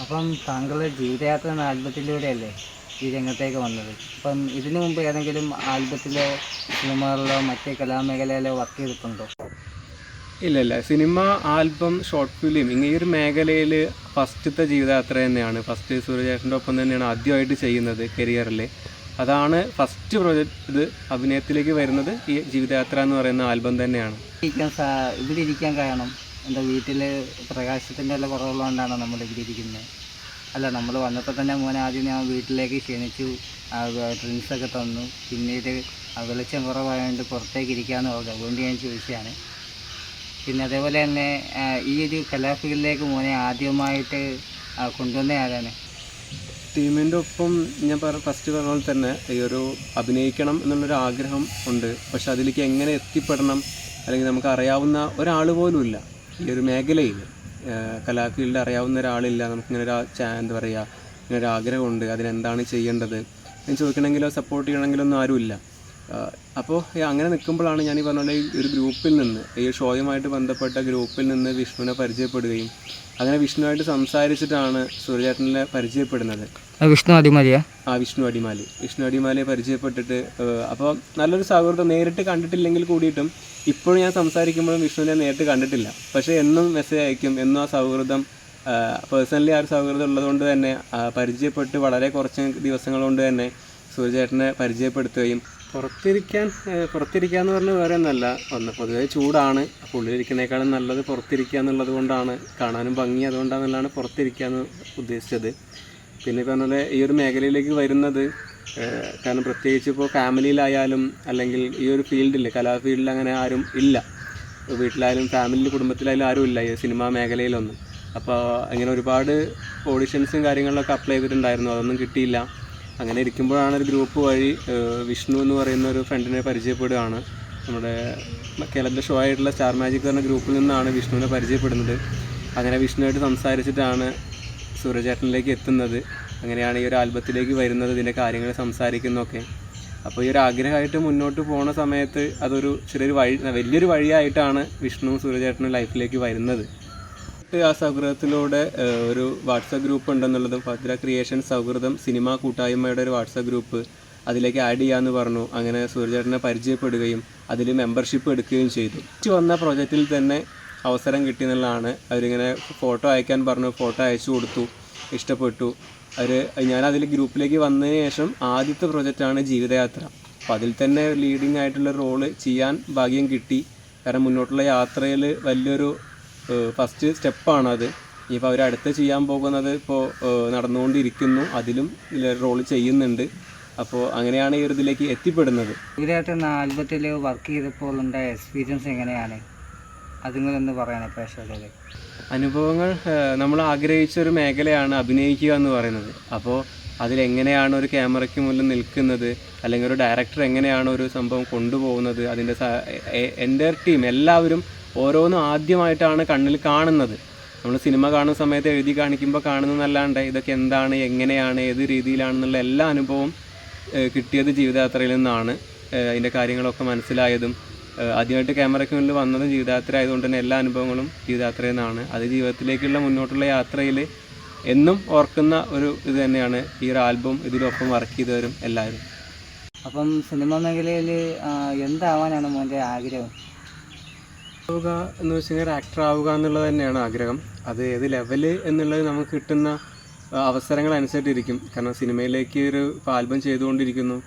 അപ്പം താങ്കളുടെ ജീവിതയാത്ര എന്ന ആൽബത്തിലൂടെയല്ലേ ഈ രംഗത്തേക്ക് വന്നത്? അപ്പം ഇതിനു മുമ്പ് ഏതെങ്കിലും ആൽബത്തിലോ സിനിമകളിലോ മറ്റേ കലാമേഖലയിലോ വർക്ക് ചെയ്തിട്ടുണ്ടോ? ഇല്ല ഇല്ല സിനിമ ആൽബം ഷോർട്ട് ഫിലിം ഇങ്ങനെ ഈ ഒരു മേഖലയിൽ ഫസ്റ്റത്തെ ജീവിതയാത്ര തന്നെയാണ്. ഫസ്റ്റ് സൂര്യചേട്ടന്റെ ഒപ്പം തന്നെയാണ് ആദ്യമായിട്ട് ചെയ്യുന്നത് കരിയറിൽ അതാണ് ഫസ്റ്റ് പ്രോജക്റ്റ് ഇത് അഭിനയത്തിലേക്ക് വരുന്നത് ഈ ജീവിതയാത്ര എന്ന് പറയുന്ന ആൽബം തന്നെയാണ്. ഇവിടെ ഇരിക്കാൻ കാരണം? എന്താ വീട്ടിൽ പ്രകാശത്തിന്റെ എല്ലാം കുറവുള്ളതുകൊണ്ടാണ് നമ്മൾ ഇവിടെ ഇരിക്കുന്നത്? അല്ല നമ്മൾ വന്നപ്പോൾ തന്നെ മോനെ ആദ്യം ഞാൻ വീട്ടിലേക്ക് ക്ഷണിച്ചു. ഡ്രിങ്ക്സൊക്കെ തന്നു. പിന്നീട് വെളിച്ചം കുറവായതുകൊണ്ട് പുറത്തേക്ക് ഇരിക്കാമെന്ന് പറഞ്ഞു. അതുകൊണ്ട് ഞാൻ ചോദിച്ചതാണ്. പിന്നെ അതേപോലെ തന്നെ ഈ ഒരു കലാഫീൽഡിലേക്ക് മോനെ ആദ്യമായിട്ട് കൊണ്ടുവന്ന ആരാണ്? ടീമിന്റെ ഒപ്പം ഞാൻ പറ ഫസ്റ്റ് പറഞ്ഞ പോലെ തന്നെ ഈ ഒരു അഭിനയിക്കണം എന്നുള്ളൊരു ആഗ്രഹം ഉണ്ട്. പക്ഷെ അതിലേക്ക് എങ്ങനെ എത്തിപ്പെടണം? അല്ലെങ്കിൽ നമുക്ക് അറിയാവുന്ന ഒരാൾ പോലുമില്ല. ഈ ഒരു മേഖലയിൽ കലാഫീൽഡ് അറിയാവുന്ന ഒരാളില്ല നമുക്കിങ്ങനെ ഒരു എന്താ പറയുക ഇങ്ങനെ ഒരു ആഗ്രഹമുണ്ട് അതിനെന്താണ് ചെയ്യേണ്ടത്? എന്ന് ചോദിക്കണമെങ്കിലോ സപ്പോർട്ട് ചെയ്യണമെങ്കിലോ ഒന്നും ആരുമില്ല. അപ്പോൾ അങ്ങനെ നിൽക്കുമ്പോഴാണ് ഞാൻ ഈ പറഞ്ഞ ഒരു ഗ്രൂപ്പിൽ നിന്ന് ഈ ഷോയുമായിട്ട് ബന്ധപ്പെട്ട ഗ്രൂപ്പിൽ നിന്ന് വിഷ്ണുവിനെ പരിചയപ്പെടുകയും അങ്ങനെ വിഷ്ണുവായിട്ട് സംസാരിച്ചിട്ടാണ് സൂര്യചേട്ടനെ പരിചയപ്പെടുന്നത്. വിഷ്ണു അടിമാലിയാ? ആ വിഷ്ണു അടിമാലി. വിഷ്ണു അടിമാലിയെ പരിചയപ്പെട്ടിട്ട് അപ്പോൾ നല്ലൊരു സൗഹൃദം നേരിട്ട് കണ്ടിട്ടില്ലെങ്കിൽ കൂടിയിട്ടും ഇപ്പോഴും ഞാൻ സംസാരിക്കുമ്പോഴും വിഷ്ണുവിനെ നേരിട്ട് കണ്ടിട്ടില്ല. പക്ഷേ എന്നും മെസ്സേജ് അയക്കും എന്നും ആ സൗഹൃദം പേഴ്സണലി ആ ഒരു സൗഹൃദം ഉള്ളതുകൊണ്ട് തന്നെ പരിചയപ്പെട്ട് വളരെ കുറച്ച് ദിവസങ്ങൾ കൊണ്ട് തന്നെ സൂര്യചേട്ടനെ പരിചയപ്പെടുത്തുകയും പുറത്തിരിക്കാൻ പുറത്തിരിക്കുക എന്ന് പറഞ്ഞാൽ വേറെ ഒന്നല്ല. ഒന്ന് പൊതുവേ ചൂടാണ്. അപ്പോൾ ഉള്ളിലിരിക്കുന്നേക്കാളും നല്ലത് പുറത്തിരിക്കുക എന്നുള്ളത് കൊണ്ടാണ്. കാണാനും ഭംഗി അതുകൊണ്ടാണെന്നുള്ളതാണ് പുറത്തിരിക്കുക എന്ന് ഉദ്ദേശിച്ചത്. പിന്നെ ഇപ്പോൾ പോലെ ഈ ഒരു മേഖലയിലേക്ക് വരുന്നത് കാരണം പ്രത്യേകിച്ച് ഇപ്പോൾ ഫാമിലിയിലായാലും അല്ലെങ്കിൽ ഈ ഒരു ഫീൽഡിൽ കലാ ഫീൽഡിൽ അങ്ങനെ ആരും ഇല്ല. വീട്ടിലായാലും ഫാമിലി കുടുംബത്തിലായാലും ആരും ഇല്ല ഈ സിനിമാ മേഖലയിലൊന്നും. അപ്പോൾ അങ്ങനെ ഒരുപാട് ഓഡിഷൻസും കാര്യങ്ങളിലൊക്കെ അപ്ലൈ ചെയ്തിട്ടുണ്ടായിരുന്നു. അതൊന്നും കിട്ടിയില്ല. അങ്ങനെ ഇരിക്കുമ്പോഴാണ് ഒരു ഗ്രൂപ്പ് വഴി വിഷ്ണു എന്ന് പറയുന്ന ഒരു ഫ്രണ്ടിനെ പരിചയപ്പെടുകയാണ്. നമ്മുടെ കേരളത്തിലെ ഷോ ആയിട്ടുള്ള സ്റ്റാർ മാജിക് എന്ന ഗ്രൂപ്പിൽ നിന്നാണ് വിഷ്ണുവിനെ പരിചയപ്പെടുന്നത്. അങ്ങനെ വിഷ്ണുവായിട്ട് സംസാരിച്ചിട്ടാണ് സൂര്യചേട്ടനിലേക്ക് എത്തുന്നത്. അങ്ങനെയാണ് ഈ ഒരു ആൽബത്തിലേക്ക് വരുന്നത് ഇതിന്റെ കാര്യങ്ങൾ സംസാരിക്കുന്നതൊക്കെ. അപ്പോൾ ഈ ഒരു ആഗ്രഹമായിട്ട് മുന്നോട്ട് പോണ സമയത്ത് അതൊരു ചെറിയൊരു വഴി വലിയൊരു വഴിയായിട്ടാണ് വിഷ്ണു സൂര്യചേട്ടനും ലൈഫിലേക്ക് വരുന്നത്. ആ സൗഹൃദത്തിലൂടെ ഒരു വാട്സപ്പ് ഗ്രൂപ്പ് ഉണ്ടെന്നുള്ളതും ഭദ്ര ക്രിയേഷൻ സൗഹൃദം സിനിമ കൂട്ടായ്മയുടെ ഒരു വാട്സപ്പ് ഗ്രൂപ്പ് അതിലേക്ക് ആഡ് ചെയ്യാമെന്ന് പറഞ്ഞു. അങ്ങനെ സൂര്യചേട്ടനെ പരിചയപ്പെടുകയും അതിൽ മെമ്പർഷിപ്പ് എടുക്കുകയും ചെയ്തു. വന്ന പ്രോജക്റ്റിൽ തന്നെ അവസരം കിട്ടി എന്നുള്ളതാണ്. അവരിങ്ങനെ ഫോട്ടോ അയക്കാൻ പറഞ്ഞു ഫോട്ടോ അയച്ചു കൊടുത്തു ഇഷ്ടപ്പെട്ടു. അവർ ഞാൻ അതിൽ ഗ്രൂപ്പിലേക്ക് വന്നതിന് ശേഷം ആദ്യത്തെ പ്രൊജക്റ്റാണ് ജീവിതയാത്ര. അപ്പോൾ അതിൽ തന്നെ ലീഡിങ് ആയിട്ടുള്ള റോൾ ചെയ്യാൻ ഭാഗ്യം കിട്ടി. കാരണം മുന്നോട്ടുള്ള യാത്രയിൽ വലിയൊരു ഫസ്റ്റ് സ്റ്റെപ്പാണത്. ഇനിയിപ്പോൾ അവർ അടുത്ത് ചെയ്യാൻ പോകുന്നത് ഇപ്പോൾ നടന്നുകൊണ്ടിരിക്കുന്നു. അതിലും റോൾ ചെയ്യുന്നുണ്ട്. അപ്പോൾ അങ്ങനെയാണ് ഈ ഒരു ഇതിലേക്ക് എത്തിപ്പെടുന്നത് എന്ന ആൽബത്തിൽ വർക്ക് ചെയ്തപ്പോൾ ഉണ്ടായ എക്സ്പീരിയൻസ് എങ്ങനെയാണ്? അതുങ്ങളൊന്ന് പറയണേ പ്രേക്ഷകരോട്? അനുഭവങ്ങൾ നമ്മൾ ആഗ്രഹിച്ച ഒരു മേഖലയാണ് അഭിനയിക്കുക എന്ന് പറയുന്നത്. അപ്പോൾ അതിലെങ്ങനെയാണ് ഒരു ക്യാമറയ്ക്ക് മുന്നിൽ നിൽക്കുന്നത്? അല്ലെങ്കിൽ ഒരു ഡയറക്ടർ എങ്ങനെയാണ് ഒരു സംഭവം കൊണ്ടുപോകുന്നത്? അതിന്റെ എന്റെ ടീം എല്ലാവരും ഓരോന്നും ആദ്യമായിട്ടാണ് കണ്ണിൽ കാണുന്നത്. നമ്മൾ സിനിമ കാണുന്ന സമയത്ത് എഴുതി കാണിക്കുമ്പോൾ കാണുന്നതല്ലാണ്ട് ഇതൊക്കെ എന്താണ് എങ്ങനെയാണ് ഏത് രീതിയിലാണെന്നുള്ള എല്ലാ അനുഭവവും കിട്ടിയത് ജീവിതയാത്രയിൽ നിന്നാണ് അതിന്റെ കാര്യങ്ങളൊക്കെ മനസ്സിലായതും ആദ്യമായിട്ട് ക്യാമറയ്ക്ക് മുന്നിൽ വന്നതും ജീവിതയാത്ര ആയതുകൊണ്ട് തന്നെ എല്ലാ അനുഭവങ്ങളും ജീവിതയാത്രയിൽ നിന്നാണ്. അത് ജീവിതത്തിലേക്കുള്ള മുന്നോട്ടുള്ള യാത്രയിൽ എന്നും ഓർക്കുന്ന ഒരു ഇത് തന്നെയാണ് ഈ ഒരു ആൽബം ഇതിലൊപ്പം വർക്ക് ചെയ്തവരും എല്ലാവരും. അപ്പം സിനിമ മേഖലയിൽ എന്താവാനാണ് മോന്റെ ആഗ്രഹം? ആവുക എന്ന് വെച്ച് കഴിഞ്ഞാൽ ആക്ടർ ആവുക എന്നുള്ളത് തന്നെയാണ് ആഗ്രഹം. അത് ഏത് ലെവൽ എന്നുള്ളത് നമുക്ക് കിട്ടുന്ന അവസരങ്ങൾ അനുസരിച്ചിരിക്കും. കാരണം സിനിമയിലേക്ക് ഒരു ആൽബം ചെയ്തുകൊണ്ടിരിക്കുന്നു.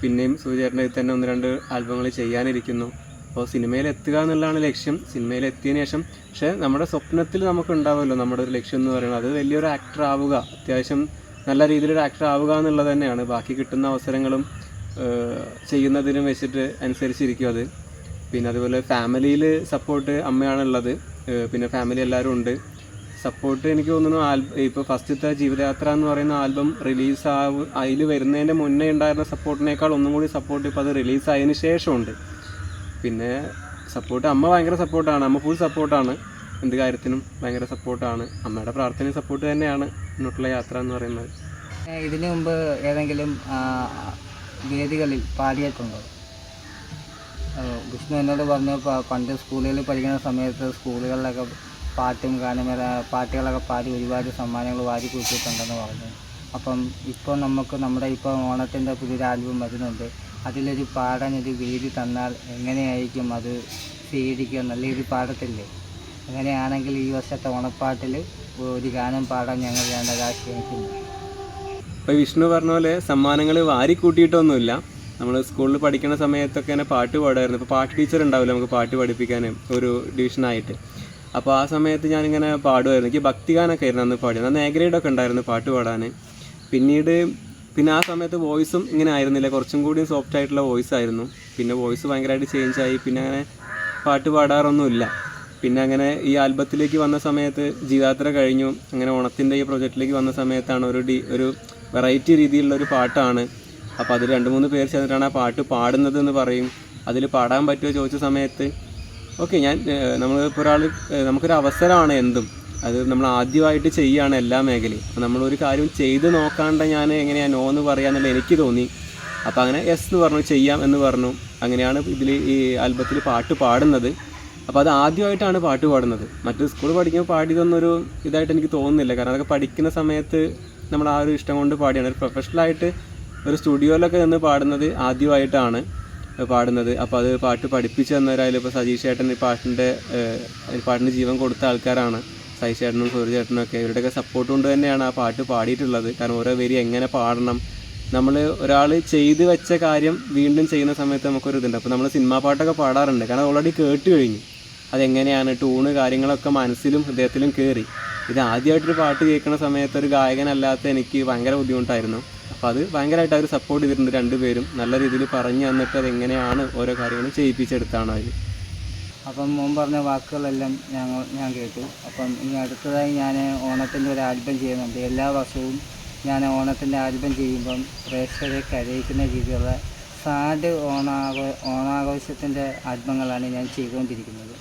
പിന്നെയും സൂര്യേട്ടന്റെ തന്നെ ഒന്ന് രണ്ട് ആൽബങ്ങൾ ചെയ്യാനിരിക്കുന്നു. അപ്പോൾ സിനിമയിൽ എത്തുക എന്നുള്ളതാണ് ലക്ഷ്യം. സിനിമയിൽ എത്തിയ ശേഷം പക്ഷേ നമ്മുടെ സ്വപ്നത്തിൽ നമുക്ക് ഉണ്ടാവുമല്ലോ നമ്മുടെ ഒരു ലക്ഷ്യം എന്ന് പറയുന്നത്. അത് വലിയൊരു ആക്ടർ ആവുക അത്യാവശ്യം നല്ല രീതിയിലൊരു ആക്ടർ ആവുക എന്നുള്ളത് തന്നെയാണ്. ബാക്കി കിട്ടുന്ന അവസരങ്ങളും ചെയ്യുന്നതിനും വെച്ചിട്ട് അനുസരിച്ചിരിക്കും അത്. പിന്നെ അതുപോലെ ഫാമിലിയിൽ സപ്പോർട്ട് അമ്മയാണുള്ളത്. പിന്നെ ഫാമിലി എല്ലാവരും ഉണ്ട്. സപ്പോർട്ട് എനിക്ക് തോന്നുന്നു ആൽബം ഇപ്പോൾ ഫസ്റ്റത്തെ ജീവിതയാത്ര എന്ന് പറയുന്ന ആൽബം റിലീസ് ആവ് അതിൽ വരുന്നതിന്റെ മുന്നേ ഉണ്ടായിരുന്ന സപ്പോർട്ടിനേക്കാൾ ഒന്നും കൂടി സപ്പോർട്ട് ഇപ്പോൾ അത് റിലീസ് ആയതിന് ശേഷമുണ്ട്. പിന്നെ സപ്പോർട്ട് അമ്മ ഭയങ്കര സപ്പോർട്ടാണ് അമ്മ ഫുൾ സപ്പോർട്ടാണ് എന്ത് കാര്യത്തിനും ഭയങ്കര സപ്പോർട്ടാണ് അമ്മയുടെ പ്രാർത്ഥനയും സപ്പോർട്ട് തന്നെയാണ് ഇന്നോട്ടുള്ള യാത്ര എന്ന് പറയുന്നത്. ഇതിനു മുമ്പ് ഏതെങ്കിലും വേദികളിൽ പാടിയിട്ടുണ്ടോ? വിഷ്ണു എന്നോട് പറഞ്ഞു പണ്ട് സ്കൂളുകളിൽ പഠിക്കുന്ന സമയത്ത് സ്കൂളുകളിലൊക്കെ പാട്ടും ഗാനമേള പാട്ടുകളൊക്കെ പാടി ഒരുപാട് സമ്മാനങ്ങൾ വാരി കൂട്ടിയിട്ടുണ്ടെന്ന് പറഞ്ഞു. അപ്പം ഇപ്പോൾ നമുക്ക് നമ്മുടെ ഇപ്പോൾ ഓണത്തിന്റെ പുതിയൊരു ആൽബം വരുന്നുണ്ട്. അതിലൊരു പാടാൻ ഒരു വേദി തന്നാൽ എങ്ങനെയായിരിക്കും അത് സ്വീകരിക്കുക നല്ല രീതിയിൽ പാടത്തില്ലേ? അങ്ങനെയാണെങ്കിൽ ഈ വർഷത്തെ ഓണപ്പാട്ടിൽ ഒരു ഗാനം പാടാൻ ഞങ്ങൾ വേണ്ടത് ആശ്രയിക്കുന്നു ഇപ്പോൾ വിഷ്ണു പറഞ്ഞ പോലെ സമ്മാനങ്ങൾ വാരി കൂട്ടിയിട്ടൊന്നുമില്ല. നമ്മൾ സ്കൂളിൽ പഠിക്കുന്ന സമയത്തൊക്കെ തന്നെ പാട്ട് പാടായിരുന്നു ഇപ്പോൾ പാട്ട് ടീച്ചർ ഉണ്ടാവില്ല നമുക്ക് പാട്ട് പഠിപ്പിക്കാൻ ഒരു ഡിവിഷനായിട്ട്. അപ്പോൾ ആ സമയത്ത് ഞാനിങ്ങനെ പാടുമായിരുന്നു. എനിക്ക് ഭക്തിഗാനൊക്കെ ആയിരുന്നു അന്ന് പാടിയത്. അന്ന് ഗ്രേഡൊക്കെ ഉണ്ടായിരുന്നു പാട്ട് പാടാൻ പിന്നീട് പിന്നെ ആ സമയത്ത് വോയിസും ഇങ്ങനെ ആയിരുന്നില്ല. കുറച്ചും കൂടി സോഫ്റ്റ് ആയിട്ടുള്ള വോയിസ് ആയിരുന്നു. പിന്നെ വോയിസ് ഭയങ്കരമായിട്ട് ചേഞ്ച് ആയി. പിന്നെ അങ്ങനെ പാട്ട് പാടാറൊന്നുമില്ല. പിന്നെ അങ്ങനെ ഈ ആൽബത്തിലേക്ക് വന്ന സമയത്ത് ജീവിതാത്ര കഴിഞ്ഞു. അങ്ങനെ ഓണത്തിന്റെ ഈ പ്രൊജക്റ്റിലേക്ക് വന്ന സമയത്താണ് ഒരു ഡി ഒരു വെറൈറ്റി രീതിയിലുള്ള ഒരു പാട്ടാണ്. അപ്പോൾ അതിൽ രണ്ട് മൂന്ന് പേര് ചേർന്നിട്ടാണ് ആ പാട്ട് പാടുന്നത് എന്ന് പറയും. അതിൽ പാടാൻ പറ്റുമോ ചോദിച്ച സമയത്ത് ഓക്കെ ഞാൻ നമ്മളിപ്പോൾ ഒരാൾ നമുക്കൊരു അവസരമാണ് എന്തും. അത് നമ്മൾ ആദ്യമായിട്ട് ചെയ്യുകയാണ് എല്ലാ മേഖലയും. അപ്പോൾ നമ്മളൊരു കാര്യം ചെയ്ത് നോക്കാണ്ട് ഞാൻ എങ്ങനെയാണ് നോ എന്ന് പറയാന്നുള്ള എനിക്ക് തോന്നി. അപ്പോൾ അങ്ങനെ എസ് എന്ന് പറഞ്ഞു ചെയ്യാം എന്ന് പറഞ്ഞു. അങ്ങനെയാണ് ഇതിൽ ഈ ആൽബത്തിൽ പാട്ട് പാടുന്നത്. അപ്പോൾ അത് ആദ്യമായിട്ടാണ് പാട്ട് പാടുന്നത്. മറ്റു സ്കൂൾ പഠിക്കുമ്പോൾ പാടിയതൊന്നൊരു ഇതായിട്ട് എനിക്ക് തോന്നുന്നില്ല. കാരണം അതൊക്കെ പഠിക്കുന്ന സമയത്ത് നമ്മൾ ആ ഒരു ഇഷ്ടം കൊണ്ട് പാടിയാണ്. ഒരു പ്രൊഫഷണലായിട്ട് ഒരു സ്റ്റുഡിയോയിലൊക്കെ നിന്ന് പാടുന്നത് ആദ്യമായിട്ടാണ് പാടുന്നത്. അപ്പോൾ അത് പാട്ട് പഠിപ്പിച്ചു തന്നവരായാലും ഇപ്പോൾ സജീഷ് ഏട്ടൻ ഈ പാട്ടിന്റെ പാട്ടിന് ജീവൻ കൊടുത്ത ആൾക്കാരാണ്. സതീഷ് ചേട്ടനും സൂര്യ ചേട്ടനും ഒക്കെ ഇവരുടെയൊക്കെ സപ്പോർട്ട് കൊണ്ട് തന്നെയാണ് ആ പാട്ട് പാടിയിട്ടുള്ളത്. കാരണം ഓരോ വരി എങ്ങനെ പാടണം. നമ്മൾ ഒരാൾ ചെയ്ത് വെച്ച കാര്യം വീണ്ടും ചെയ്യുന്ന സമയത്ത് നമുക്കൊരു ഇതുണ്ട്. അപ്പോൾ നമ്മൾ സിനിമാ പാട്ടൊക്കെ പാടാറുണ്ട്. കാരണം ഓൾറെഡി കേട്ട് കഴിഞ്ഞു. അതെങ്ങനെയാണ് ടൂണ് കാര്യങ്ങളൊക്കെ മനസ്സിലും ഹൃദയത്തിലും കയറി ഇത് ആദ്യമായിട്ടൊരു പാട്ട് കേൾക്കുന്ന സമയത്ത് ഒരു ഗായകനല്ലാത്ത എനിക്ക് ഭയങ്കര ബുദ്ധിമുട്ടായിരുന്നു. അപ്പോൾ അത് ഭയങ്കരമായിട്ട് അവർ സപ്പോർട്ട് ചെയ്തിട്ടുണ്ട് രണ്ടുപേരും. നല്ല രീതിയിൽ പറഞ്ഞു തന്നിട്ട് അത് എങ്ങനെയാണ് ഓരോ കാര്യങ്ങളും ചെയ്യിപ്പിച്ചെടുത്താണ് അവർ അപ്പം മോൻ പറഞ്ഞ വാക്കുകളെല്ലാം ഞങ്ങൾ ഞാൻ കേട്ടു. അപ്പം ഇനി അടുത്തതായി ഞാൻ ഓണത്തിന്റെ ഒരു ആൽബം ചെയ്യുന്നുണ്ട്. എല്ലാ വർഷവും ഞാൻ ഓണത്തിന്റെ ആൽബം ചെയ്യുമ്പം പ്രേക്ഷകരെ കരയിക്കുന്ന രീതിയിലുള്ള സാഡ് ഓണാഘോ ഓണാഘോഷത്തിന്റെ ആൽബങ്ങളാണ് ഞാൻ ചെയ്തുകൊണ്ടിരിക്കുന്നത്.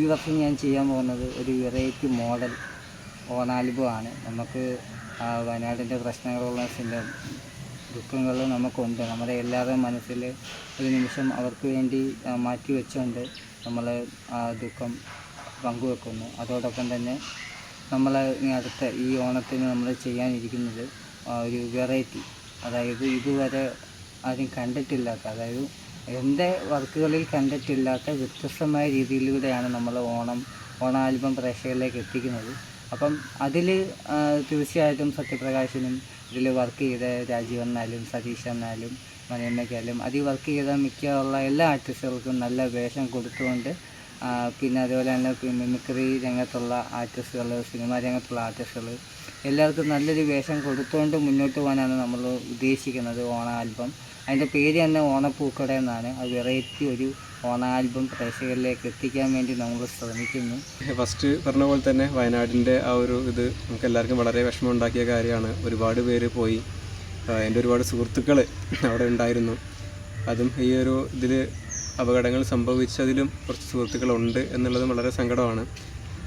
ഈ വർഷം ഞാൻ ചെയ്യാൻ പോകുന്നത് ഒരു വെറൈറ്റി മോഡൽ ഓണാൽബമാണ്. നമുക്ക് വയനാടിന്റെ പ്രശ്നങ്ങളുള്ള സിനിമ ദുഃഖങ്ങൾ നമുക്കുണ്ട്. നമ്മുടെ എല്ലാവരുടെയും മനസ്സിൽ ഒരു നിമിഷം അവർക്ക് വേണ്ടി മാറ്റി വെച്ചുകൊണ്ട് നമ്മൾ ആ ദുഃഖം പങ്കുവെക്കുന്നു. അതോടൊപ്പം തന്നെ നമ്മൾ അടുത്ത ഈ ഓണത്തിന് നമ്മൾ ചെയ്യാനിരിക്കുന്നത് ഒരു വെറൈറ്റി അതായത് ഇതുവരെ ആരും കണ്ടിട്ടില്ലാത്ത അതായത് എന്റെ വർക്കുകളിൽ കണ്ടിട്ടില്ലാത്ത വ്യത്യസ്തമായ രീതിയിലൂടെയാണ് നമ്മൾ ഓണം ഓണ ആൽബം പ്രേക്ഷകരിലേക്ക് എത്തിക്കുന്നത്. അപ്പം അതിൽ തീർച്ചയായിട്ടും സത്യപ്രകാശിനും ഇതിൽ വർക്ക് ചെയ്ത രാജീവ് എന്നാലും സതീഷ് എന്നാലും മണിയമ്മയ്ക്കായാലും അതിൽ വർക്ക് ചെയ്ത മിക്കുള്ള എല്ലാ ആർട്ടിസ്റ്റുകൾക്കും നല്ല വേഷം കൊടുത്തുകൊണ്ട് പിന്നെ അതുപോലെ തന്നെ മിമിക്രി രംഗത്തുള്ള ആർട്ടിസ്റ്റുകൾ സിനിമാ രംഗത്തുള്ള ആർട്ടിസ്റ്റുകൾ എല്ലാവർക്കും നല്ലൊരു വേഷം കൊടുത്തുകൊണ്ട് മുന്നോട്ട് പോകാനാണ് നമ്മൾ ഉദ്ദേശിക്കുന്നത് ഓണ ആൽബം. അതിന്റെ പേര് തന്നെ ഓണപ്പൂക്കട എന്നാണ്. ആ വെറൈറ്റി ഒരു ഓണ ആൽബം പ്രേക്ഷകരിലേക്ക് എത്തിക്കാൻ വേണ്ടി നമ്മൾ ശ്രമിക്കുന്നു. ഫസ്റ്റ് പറഞ്ഞ പോലെ തന്നെ വയനാടിന്റെ ആ ഒരു ഇത് നമുക്ക് എല്ലാവർക്കും വളരെ വിഷമം ഉണ്ടാക്കിയ കാര്യമാണ്. ഒരുപാട് പേര് പോയി എന്റെ ഒരുപാട് സുഹൃത്തുക്കൾ അവിടെ ഉണ്ടായിരുന്നു. അതും ഈ ഒരു ഇതിൽ അപകടങ്ങൾ സംഭവിച്ചതിലും കുറച്ച് സുഹൃത്തുക്കളുണ്ട് എന്നുള്ളതും വളരെ സങ്കടമാണ്.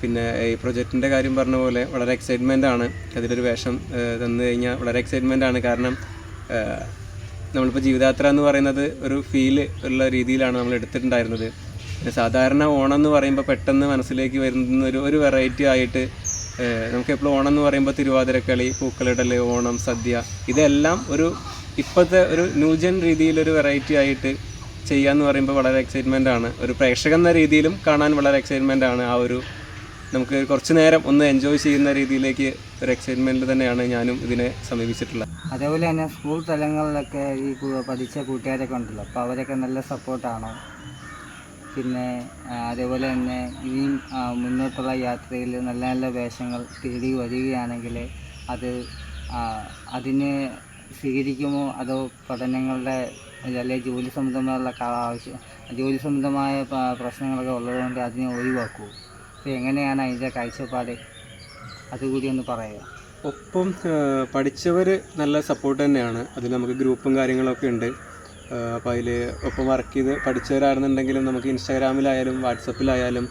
പിന്നെ ഈ പ്രൊജക്റ്റിന്റെ കാര്യം പറഞ്ഞ പോലെ വളരെ എക്സൈറ്റ്മെന്റ് ആണ്. അതിലൊരു വേഷം തന്നു കഴിഞ്ഞാൽ വളരെ എക്സൈറ്റ്മെന്റ് ആണ്. കാരണം നമ്മളിപ്പോൾ ജീവിതയാത്ര എന്ന് പറയുന്നത് ഒരു ഫീൽ ഉള്ള രീതിയിലാണ് നമ്മൾ എടുത്തിട്ടുണ്ടായിരുന്നത്. സാധാരണ ഓണം എന്ന് പറയുമ്പോൾ പെട്ടെന്ന് മനസ്സിലേക്ക് വരുന്ന ഒരു ഒരു വെറൈറ്റി ആയിട്ട് നമുക്ക് എപ്പോഴും ഓണം എന്ന് പറയുമ്പോൾ തിരുവാതിരക്കളി പൂക്കളിടൽ ഓണം സദ്യ ഇതെല്ലാം ഒരു ഇപ്പോഴത്തെ ഒരു ന്യൂജൻ രീതിയിലൊരു വെറൈറ്റി ആയിട്ട് ചെയ്യാന്ന് പറയുമ്പോൾ വളരെ എക്സൈറ്റ്മെന്റ് ആണ്. ഒരു പ്രേക്ഷകൻ എന്ന രീതിയിലും കാണാൻ വളരെ എക്സൈറ്റ്മെന്റ് ആണ്. ആ ഒരു നമുക്ക് കുറച്ച് നേരം ഒന്ന് എൻജോയ് ചെയ്യുന്ന രീതിയിലേക്ക് ഒരു എക്സൈറ്റ്മെന്റ് തന്നെയാണ് ഞാനും ഇതിനെ സമീപിച്ചിട്ടുള്ളത്. അതേപോലെ തന്നെ സ്കൂൾ തലങ്ങളിലൊക്കെ ഈ പഠിച്ച കൂട്ടുകാരൊക്കെ ഉണ്ടല്ലോ. അപ്പോൾ അവരൊക്കെ നല്ല സപ്പോർട്ടാണോ പിന്നെ അതേപോലെ തന്നെ ഇനിയും മുന്നോട്ടുള്ള യാത്രയിൽ നല്ല നല്ല വേഷങ്ങൾ തേടി വരികയാണെങ്കിൽ അത് അതിനെ സ്വീകരിക്കുമോ? അതോ പഠനങ്ങളുടെ അല്ലെങ്കിൽ ജോലി സംബന്ധമായുള്ള ആവശ്യം ജോലി സംബന്ധമായ പ്രശ്നങ്ങളൊക്കെ ഉള്ളതുകൊണ്ട് അതിനെ ഒഴിവാക്കുമോ അപ്പോൾ എങ്ങനെയാണ് അതിന്റെ കാഴ്ചപ്പാട്? അതുകൂടി ഒന്ന് പറയുക. ഒപ്പം പഠിച്ചവർ നല്ല സപ്പോർട്ട് തന്നെയാണ്. അതിൽ നമുക്ക് ഗ്രൂപ്പും കാര്യങ്ങളൊക്കെ ഉണ്ട്. അപ്പോൾ അതിൽ ഒപ്പം വർക്ക് ചെയ്ത് പഠിച്ചവരാണെന്നുണ്ടെങ്കിലും നമുക്ക് ഇൻസ്റ്റാഗ്രാമിലായാലും വാട്സപ്പിലായാലും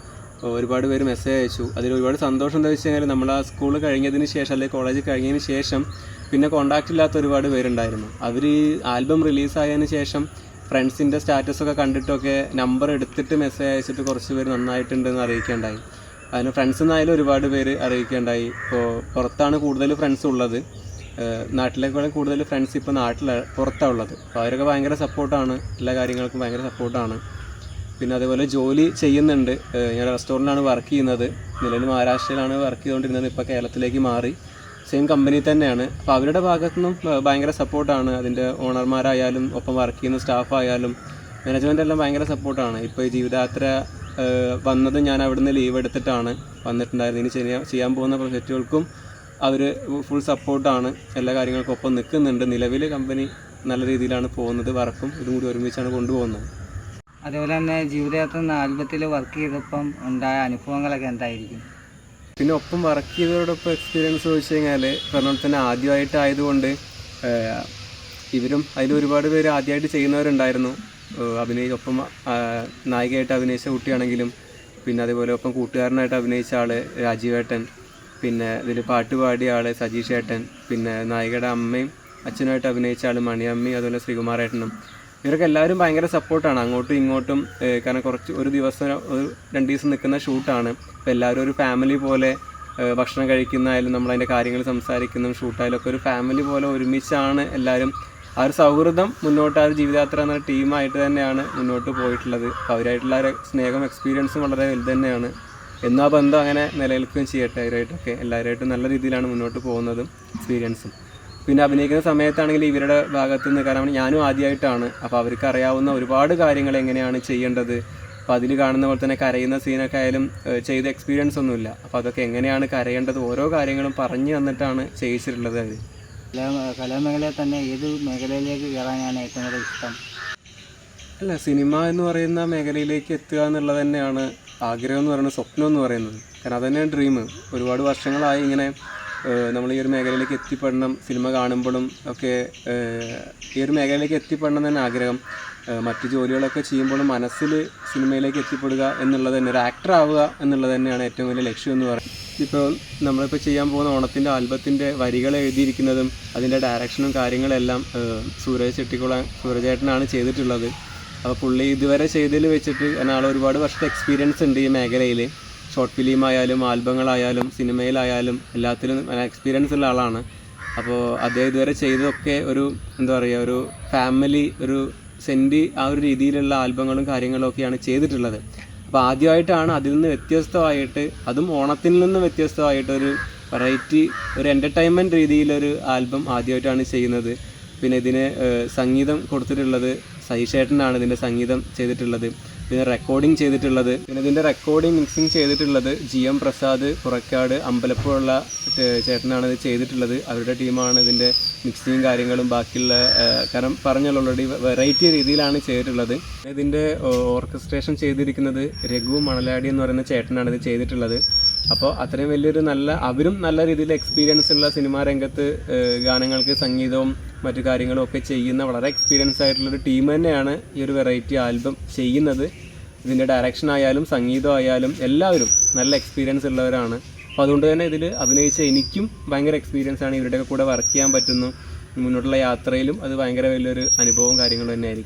ഒരുപാട് പേര് മെസ്സേജ് അയച്ചു. അതിൽ ഒരുപാട് സന്തോഷം എന്താ വെച്ച് കഴിഞ്ഞാൽ നമ്മൾ ആ സ്കൂൾ കഴിഞ്ഞതിന് ശേഷം അല്ലെങ്കിൽ കോളേജ് കഴിഞ്ഞതിന് ശേഷം പിന്നെ കോണ്ടാക്റ്റ് ഇല്ലാത്ത ഒരുപാട് പേരുണ്ടായിരുന്നു. അവർ ഈ ആൽബം റിലീസായതിനു ശേഷം ഫ്രണ്ട്സിന്റെ സ്റ്റാറ്റസൊക്കെ കണ്ടിട്ടൊക്കെ നമ്പർ എടുത്തിട്ട് മെസ്സേജ് അയച്ചിട്ട് കുറച്ച് പേര് നന്നായിട്ടുണ്ടെന്ന് അറിയിക്കേണ്ടായി അതിന് ഫ്രണ്ട്സ് എന്നായാലും ഒരുപാട് പേര് അറിയിക്കേണ്ടായി ഇപ്പോൾ പുറത്താണ് കൂടുതൽ ഫ്രണ്ട്സ് ഉള്ളത്. നാട്ടിലേക്കാളും കൂടുതൽ ഫ്രണ്ട്സ് ഇപ്പോൾ നാട്ടിൽ പുറത്താണ് ഉള്ളത്. അപ്പോൾ അവരൊക്കെ ഭയങ്കര സപ്പോർട്ടാണ് എല്ലാ കാര്യങ്ങൾക്കും ഭയങ്കര സപ്പോർട്ടാണ് പിന്നെ അതേപോലെ ജോലി ചെയ്യുന്നുണ്ട്. ഞാൻ റെസ്റ്റോറന്റിലാണ് വർക്ക് ചെയ്യുന്നത്. നിലവിൽ മഹാരാഷ്ട്രയിലാണ് വർക്ക് ചെയ്തുകൊണ്ടിരുന്നത്. ഇപ്പോൾ കേരളത്തിലേക്ക് മാറി. സെയിം കമ്പനി തന്നെയാണ്. അപ്പോൾ അവരുടെ ഭാഗത്തു നിന്നും ഭയങ്കര സപ്പോർട്ടാണ് അതിന്റെ ഓണർമാരായാലും ഒപ്പം വർക്ക് ചെയ്യുന്ന സ്റ്റാഫായാലും മാനേജ്മെന്റ് എല്ലാം ഭയങ്കര സപ്പോർട്ടാണ് ഇപ്പോൾ ഈ ജീവിതയാത്ര വന്നത് ഞാൻ അവിടുന്ന് ലീവ് എടുത്തിട്ടാണ്. വന്നിട്ടുണ്ടായിരുന്നത്. ഇനി ചെയ്യാൻ പോകുന്ന പ്രൊജക്റ്റുകൾക്കും അവർ ഫുൾ സപ്പോർട്ടാണ് എല്ലാ കാര്യങ്ങൾക്കും ഒപ്പം നിൽക്കുന്നുണ്ട്. നിലവിൽ കമ്പനി നല്ല രീതിയിലാണ് പോകുന്നത്. വർക്കും ഇതും കൂടി ഒരുമിച്ചാണ് കൊണ്ടുപോകുന്നത്. അതേപോലെ തന്നെ ജീവിതയാത്ര ആൽബത്തിൽ വർക്ക് ചെയ്തപ്പം ഉണ്ടായ അനുഭവങ്ങളൊക്കെ എന്തായിരിക്കും? പിന്നെ ഒപ്പം വർക്ക് ചെയ്തവരോടൊപ്പം എക്സ്പീരിയൻസ് ചോദിച്ചു കഴിഞ്ഞാൽ പറഞ്ഞ തന്നെ ആദ്യമായിട്ടായതുകൊണ്ട് ഇവരും അതിൽ ഒരുപാട് പേര് ആദ്യമായിട്ട് ചെയ്യുന്നവരുണ്ടായിരുന്നു. അഭിനയി ഒപ്പം നായികയായിട്ട് അഭിനയിച്ച കുട്ടിയാണെങ്കിലും പിന്നെ അതേപോലെ ഒപ്പം കൂട്ടുകാരനായിട്ട് അഭിനയിച്ച ആൾ രാജീവേട്ടൻ പിന്നെ ഇതിൽ പാട്ട് പാടിയ ആൾ സജീഷ് ഏട്ടൻ പിന്നെ നായികയുടെ അമ്മയും അച്ഛനുമായിട്ട് അഭിനയിച്ച ആൾ മണിയമ്മയും അതുപോലെ ശ്രീകുമാർ ശ്രീകുമാരേട്ടനും ഇവരൊക്കെ എല്ലാവരും ഭയങ്കര സപ്പോർട്ടാണ് അങ്ങോട്ടും ഇങ്ങോട്ടും കാരണം കുറച്ച് ഒരു ദിവസം ഒരു രണ്ട് ദിവസം നിൽക്കുന്ന ഷൂട്ടാണ് അപ്പോൾ എല്ലാവരും ഒരു ഫാമിലി പോലെ ഭക്ഷണം കഴിക്കുന്നതായാലും നമ്മൾ അതിന്റെ കാര്യങ്ങൾ സംസാരിക്കുന്നതും ഷൂട്ടായാലും ഒക്കെ ഒരു ഫാമിലി പോലെ ഒരുമിച്ചാണ് എല്ലാവരും ആ ഒരു സൗഹൃദം മുന്നോട്ട് ആ ഒരു ജീവിതയാത്ര എന്ന ടീമായിട്ട് തന്നെയാണ് മുന്നോട്ട് പോയിട്ടുള്ളത്. അപ്പോൾ അവരായിട്ടുള്ള സ്നേഹം എക്സ്പീരിയൻസും വളരെ വലുത് തന്നെയാണ്. എന്നും ആ ബന്ധം അങ്ങനെ നിലനിൽക്കുകയും ചെയ്യട്ടെ? അവരായിട്ടൊക്കെ എല്ലാവരുമായിട്ടും നല്ല രീതിയിലാണ് മുന്നോട്ട് പോകുന്നതും എക്സ്പീരിയൻസും പിന്നെ അഭിനയിക്കുന്ന സമയത്താണെങ്കിൽ ഇവരുടെ ഭാഗത്തു നിന്ന് കാരണം ഞാനും ആദ്യമായിട്ടാണ്. അപ്പോൾ അവർക്ക് അറിയാവുന്ന ഒരുപാട് കാര്യങ്ങൾ എങ്ങനെയാണ് ചെയ്യേണ്ടത്? അപ്പോൾ അതിൽ കാണുന്ന പോലെ തന്നെ കരയുന്ന സീനൊക്കെ ആയാലും ചെയ്ത എക്സ്പീരിയൻസ് ഒന്നുമില്ല. അപ്പോൾ അതൊക്കെ എങ്ങനെയാണ് കരയേണ്ടത്? ഓരോ കാര്യങ്ങളും പറഞ്ഞു തന്നിട്ടാണ് ചെയ്യിച്ചിട്ടുള്ളത് അവർ കലാമേഖലയിൽ തന്നെ ഏത് മേഖലയിലേക്ക് കയറാനാണ് ഏറ്റവും കൂടുതൽ ഇഷ്ടം? അല്ല സിനിമ എന്ന് പറയുന്ന മേഖലയിലേക്ക് എത്തുക എന്നുള്ളത് തന്നെയാണ് ആഗ്രഹം എന്ന് പറയുന്നത് സ്വപ്നം എന്ന് പറയുന്നത്. കാരണം അതന്നെയാണ് ഡ്രീം ഒരുപാട് വർഷങ്ങളായി ഇങ്ങനെ നമ്മൾ ഈ ഒരു മേഖലയിലേക്ക് എത്തിപ്പെടണം സിനിമ കാണുമ്പോഴും ഒക്കെ ഈ ഒരു മേഖലയിലേക്ക് എത്തിപ്പെടണം തന്നെ ആഗ്രഹം. മറ്റ് ജോലികളൊക്കെ ചെയ്യുമ്പോഴും മനസ്സിൽ സിനിമയിലേക്ക് എത്തിപ്പെടുക എന്നുള്ളത് തന്നെ ഒരു ആക്ടർ ആവുക എന്നുള്ളത് തന്നെയാണ് ഏറ്റവും വലിയ ലക്ഷ്യം എന്ന് പറയുന്നത്. ഇപ്പോൾ നമ്മളിപ്പോൾ ചെയ്യാൻ പോകുന്ന ഓണത്തിന്റെ ആൽബത്തിന്റെ വരികൾ എഴുതിയിരിക്കുന്നതും അതിന്റെ ഡയറക്ഷനും കാര്യങ്ങളെല്ലാം സൂരജ് ചെട്ടിക്കുളം സൂരജേട്ടനാണ് ചെയ്തിട്ടുള്ളത്. അപ്പോൾ പുള്ളി ഇതുവരെ ചെയ്തതിൽ വെച്ചിട്ട് എന്നാൾ ഒരുപാട് വർഷത്തെ എക്സ്പീരിയൻസ് ഉണ്ട് ഈ മേഖലയിൽ ഷോർട്ട് ഫിലിം ആയാലും ആൽബങ്ങളായാലും സിനിമയിലായാലും എല്ലാത്തിലും എക്സ്പീരിയൻസ് ഉള്ള ആളാണ്. അപ്പോൾ അദ്ദേഹം ഇതുവരെ ചെയ്തതൊക്കെ ഒരു എന്താ പറയുക ഒരു ഫാമിലി ഒരു സെന്റി ആ ഒരു രീതിയിലുള്ള ആൽബങ്ങളും കാര്യങ്ങളും ഒക്കെയാണ് ചെയ്തിട്ടുള്ളത്. അപ്പോൾ ആദ്യമായിട്ടാണ് അതിൽ നിന്ന് വ്യത്യസ്തമായിട്ട് അതും ഓണത്തിൽ നിന്ന് വ്യത്യസ്തമായിട്ടൊരു വെറൈറ്റി ഒരു എന്റർടൈൻമെന്റ് രീതിയിലൊരു ആൽബം ആദ്യമായിട്ടാണ് ചെയ്യുന്നത്. പിന്നെ ഇതിന് സംഗീതം കൊടുത്തിട്ടുള്ളത് സഹിഷേട്ടനാണ് ഇതിന്റെ സംഗീതം ചെയ്തിട്ടുള്ളത്. പിന്നെ റെക്കോർഡിംഗ് ചെയ്തിട്ടുള്ളത്. പിന്നെ ഇതിന്റെ റെക്കോർഡിംഗ് മിക്സിംഗ് ചെയ്തിട്ടുള്ളത് ജി എം പ്രസാദ് പുറക്കാട് അമ്പലപ്പുഴയുള്ള ചേ- ചേട്ടനാണ് ഇത് ചെയ്തിട്ടുള്ളത്. അവരുടെ ടീമാണ് ഇതിന്റെ മിക്സിങ് കാര്യങ്ങളും ബാക്കിയുള്ള കാരണം പറഞ്ഞല്ലോ ഓൾറെഡി വെറൈറ്റി രീതിയിലാണ് ചെയ്തിട്ടുള്ളത്. ഇതിന്റെ ഓർക്കസ്ട്രേഷൻ ചെയ്തിരിക്കുന്നത് രഘു മണലാടി എന്ന് പറയുന്ന ചേട്ടനാണ് ഇത് ചെയ്തിട്ടുള്ളത്. അപ്പോൾ അത്രയും വലിയൊരു നല്ല അവരും നല്ല രീതിയിൽ എക്സ്പീരിയൻസ് ഉള്ള സിനിമാ രംഗത്ത് ഗാനങ്ങൾക്ക് സംഗീതവും മറ്റു കാര്യങ്ങളും ഒക്കെ ചെയ്യുന്ന വളരെ എക്സ്പീരിയൻസ് ആയിട്ടുള്ളൊരു ടീം തന്നെയാണ് ഈ ഒരു വെറൈറ്റി ആൽബം ചെയ്യുന്നത്. ഇതിന്റെ ഡയറക്ഷൻ ആയാലും സംഗീതം ആയാലും എല്ലാവരും നല്ല എക്സ്പീരിയൻസ് ഉള്ളവരാണ്. അപ്പോൾ അതുകൊണ്ട് തന്നെ ഇതിൽ അഭിനയിച്ച എനിക്കും ഭയങ്കര എക്സ്പീരിയൻസ് ആണ്. ഇവരുടെയൊക്കെ കൂടെ വർക്ക് ചെയ്യാൻ പറ്റുന്നു. മുന്നോട്ടുള്ള യാത്രയിലും അത് ഭയങ്കര വലിയൊരു അനുഭവവും കാര്യങ്ങളും തന്നെയായിരിക്കും.